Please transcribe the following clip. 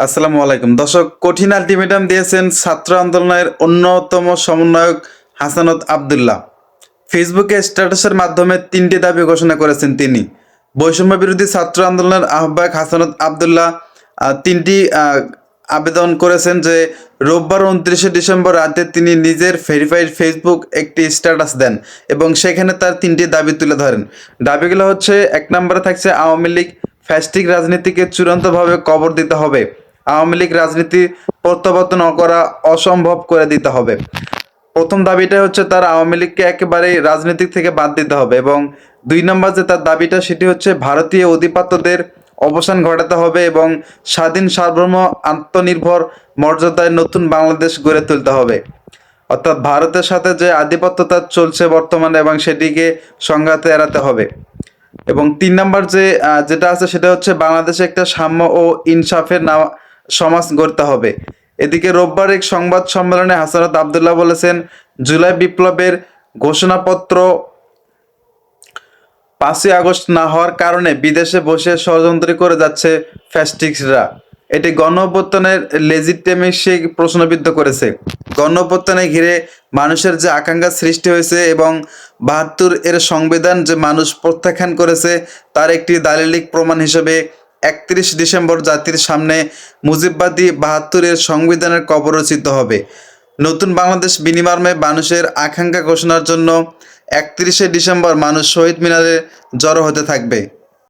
আসসালামু আলাইকুম। দর্শক, কঠিন আলটিমেটাম দিয়েছেন ছাত্র আন্দোলনের অন্যতম সমন্বয়ক হাসানত আবদুল্লাহ। ফেসবুকে স্ট্যাটাসের মাধ্যমে তিনটি দাবি ঘোষণা করেছেন তিনি। বৈষম্য বিরোধী ছাত্র আন্দোলনের আহ্বায়ক হাসানত আবদুল্লাহ তিনটি আবেদন করেছেন যে রোববার উনত্রিশে ডিসেম্বর রাতে তিনি নিজের ভেরিফাইড ফেসবুক একটি স্ট্যাটাস দেন এবং সেখানে তার তিনটি দাবি তুলে ধরেন। দাবিগুলো হচ্ছে, এক নম্বরে থাকছে আওয়ামী লীগ ফ্যাস্টিক রাজনীতিকে চূড়ান্তভাবে কবর দিতে হবে। আওয়ামী লীগ রাজনীতি প্রত্যাবর্তন করা অসম্ভব করে দিতে হবে। প্রথম দাবিটা হচ্ছে তার আওয়ামী লীগকে একেবারেই রাজনীতি থেকে বাদ দিতে হবে এবং দুই নম্বর যে তার দাবিটা সেটি হচ্ছে ভারতীয় অধিপত্যদের অবসান ঘটাতে হবে এবং স্বাধীন সার্বভৌম আত্মনির্ভর মর্যাদায় নতুন বাংলাদেশ গড়ে তুলতে হবে। অর্থাৎ ভারতের সাথে যে আধিপত্যতা চলছে বর্তমানে এবং সেটিকে সংঘাতে এড়াতে হবে। এবং তিন নম্বর যে যেটা আছে সেটা হচ্ছে বাংলাদেশে একটা সাম্য ও ইনসাফের না সমাজ গড়তে হবে। এদিকে রোববার এক সংবাদ সম্মেলনে হাসানত আবদুল্লাহ বলেছেন, জুলাই বিপ্লবের ঘোষণাপত্র পাঁচই আগস্ট না হওয়ার কারণে বিদেশে বসে ষড়যন্ত্র করে যাচ্ছে ফ্যাস্টিক্সরা এটি গণ অভ্যুত্থানের লেজিটেমেসি প্রশ্নবিদ্ধ করেছে। গণ অভ্যুত্থানে ঘিরে মানুষের যে আকাঙ্ক্ষা সৃষ্টি হয়েছে এবং বাহাত্তর এর সংবিধান যে মানুষ প্রত্যাখ্যান করেছে, তার একটি দালিলিক প্রমাণ হিসেবে একত্রিশ ডিসেম্বর জাতির সামনে মুজিববাদী বাহাত্তরের সংবিধানের কবর রচিত হবে। নতুন বাংলাদেশ বিনিমার্মে মানুষের আকাঙ্ক্ষা ঘোষণার জন্য একত্রিশে ডিসেম্বর মানুষ শহীদ মিনারে জড়ো হতে থাকবে।